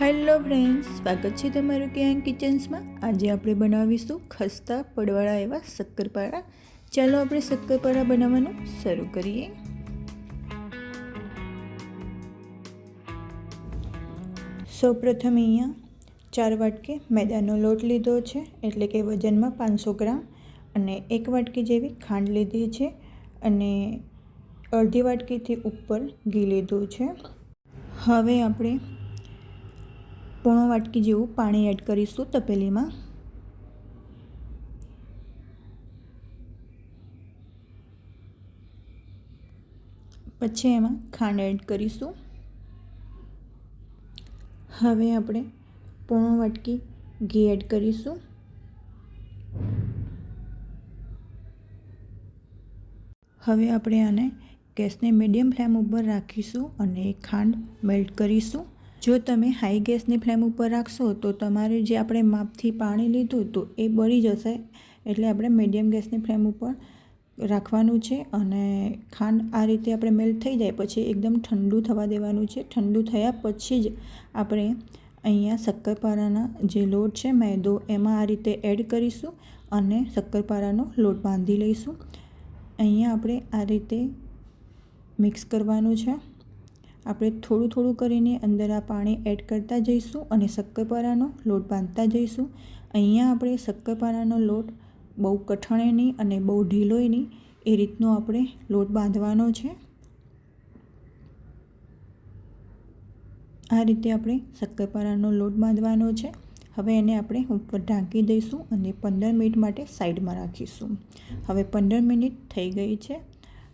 Hello friends સ્વાગત છે તમારું ક્યાં કિચન્સમાં. આજે આપણે બનાવીશું ખસ્તા પડવાળા એવા શક્કરપારા ચાલો આપણે શક્કરપારા બનાવવાનું શરૂ કરીએ. સૌપ્રથમ અહીંયા ચાર વાટકે મેદાનો લોટ લીધો છે, એટલે કે વજનમાં પાંચસો ગ્રામ, અને એક વાટકી જેવી ખાંડ લીધી છે, અને અડધી વાટકીથી ઉપર ઘી લીધું છે. હવે આપણે પોણો વાટકી જેવું પાણી એડ કરીશું તપેલીમાં. પછી એમાં ખાંડ એડ કરીશું. હવે આપણે પોણો વાટકી ઘી એડ કરીશું. હવે આપણે આને ગેસને મીડિયમ ફ્લેમ ઉપર રાખીશું અને ખાંડ મેલ્ટ કરીશું. જો તમે હાઈ ગેસની ફ્લેમ ઉપર રાખશો, તો તમારે જે આપણે માપથી પાણી લીધું તો એ બળી જશે. એટલે આપણે મીડિયમ ગેસની ફ્લેમ ઉપર રાખવાનું છે અને ખાંડ આ રીતે આપણે મેલ્ટ થઈ જાય, પછી એકદમ ઠંડુ થવા દેવાનું છે. ઠંડુ થયા પછી જ આપણે અહીંયા શક્કરપારાના જે લોટ છે મેદો, એમાં આ રીતે એડ કરીશું અને શક્કરપારાનો લોટ બાંધી લઈશું. અહીંયા આપણે આ રીતે મિક્સ કરવાનું છે. આપણે થોડું થોડું કરીને અંદર આ પાણી એડ કરતા જઈશું અને શક્કરપારાનો લોટ બાંધતા જઈશું. અહીંયા આપણે શક્કરપારાનો લોટ બહુ કઠણે નહીં અને બહુ ઢીલોય નહીં એ રીતનો આપણે લોટ બાંધવાનો છે. આ રીતે આપણે શક્કરપારાનો લોટ બાંધવાનો છે. હવે એને આપણે ઉપર ઢાંકી દઈશું અને પંદર મિનિટ માટે સાઈડમાં રાખીશું. હવે પંદર મિનિટ થઈ ગઈ છે.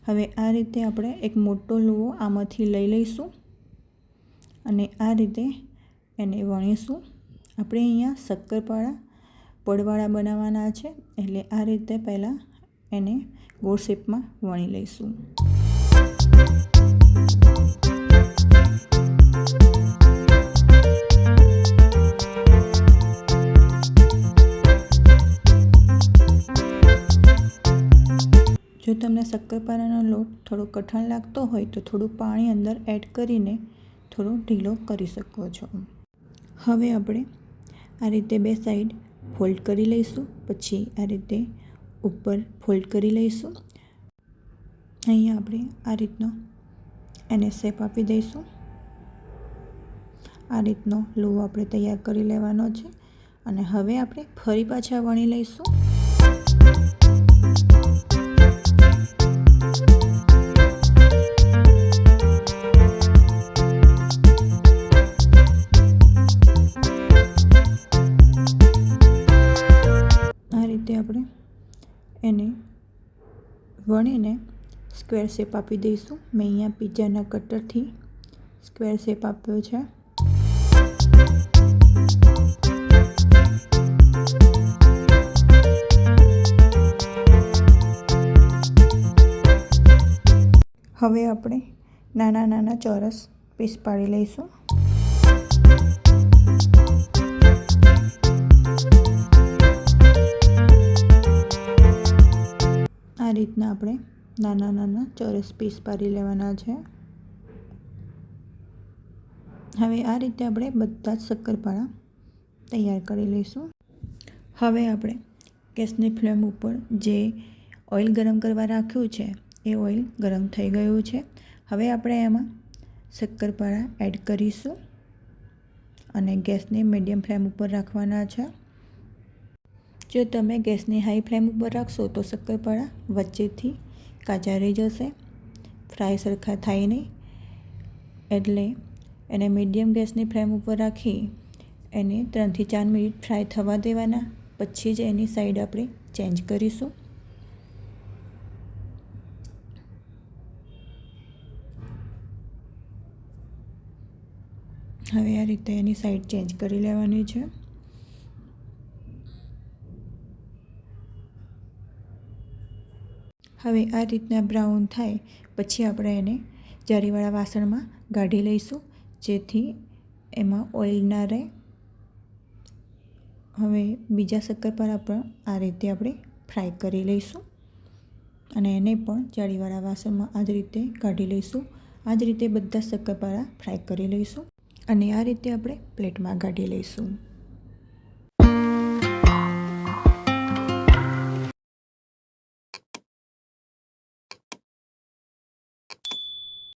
હવે આ રીતે આપણે એક મોટો લુવો આમાંથી લઈ લઈશું અને આ રીતે એને વણીશું. આપણે અહીંયા શક્કરપાળા પડવાળા બનાવવાના છે, એટલે આ રીતે પહેલાં એને ગોળ શેપમાં વણી લઈશું. તમને શક્કરપારાનો લોટ થોડો કઠણ લાગતો હોય તો થોડું પાણી અંદર એડ કરીને થોડો ઢીલો કરી શકો છો. હવે આપણે આ રીતે બે સાઈડ ફોલ્ડ કરી લઈશું, પછી આ રીતે ઉપર ફોલ્ડ કરી લઈશું. અહીંયા આપણે આ રીતનો એને શેપ આપી દઈશું. આ રીતનો લોવો આપણે તૈયાર કરી લેવાનો છે અને હવે આપણે ફરી પાછા વણી લઈશું. રીતે આપણે એને વણીને સ્ક્વેર શેપ આપી દઈશું. મેં અહીંયા પિઝાના કટરથી સ્ક્વેર શેપ આપ્યો છે. હવે આપણે નાના નાના ચોરસ પીસ પાડી લઈશું. રીતના આપણે નાના નાના ચોરસ પીસ પાડી લેવાના છે. હવે આ રીતે આપણે બધા જ શક્કરપારા તૈયાર કરી લઈશું. હવે આપણે ગેસની ફ્લેમ ઉપર જે ઓઇલ ગરમ કરવા રાખ્યું છે, એ ઓઇલ ગરમ થઈ ગયું છે. હવે આપણે એમાં શક્કરપારા એડ કરીશું અને ગેસને મીડિયમ ફ્લેમ ઉપર રાખવાના છે. જો તમે ગેસની હાઈ ફ્લેમ ઉપર રાખશો તો શક્કરપારા વચ્ચેથી કાચા રહી જશે. ફ્રાય સરખા થાય નહીં. એટલે એને મીડિયમ ગેસની ફ્લેમ ઉપર રાખી એને ત્રણથી ચાર મિનિટ ફ્રાય થવા દેવાના. પછી જ એની સાઈડ આપણે ચેન્જ કરીશું. હવે આ રીતે એની સાઈડ ચેન્જ કરી લેવાની છે. હવે આ રીતના બ્રાઉન થાય, પછી આપણે એને જારીવાળા વાસણમાં કાઢી લઈશું, જેથી એમાં ઓઇલ ના રહે. હવે બીજા શક્કરપારા પણ આ રીતે આપણે ફ્રાય કરી લઈશું અને એને પણ જાળીવાળા વાસણમાં આ જ રીતે કાઢી લઈશું. આ જ રીતે બધા શક્કરપારા ફ્રાય કરી લઈશું અને આ રીતે આપણે પ્લેટમાં કાઢી લઈશું.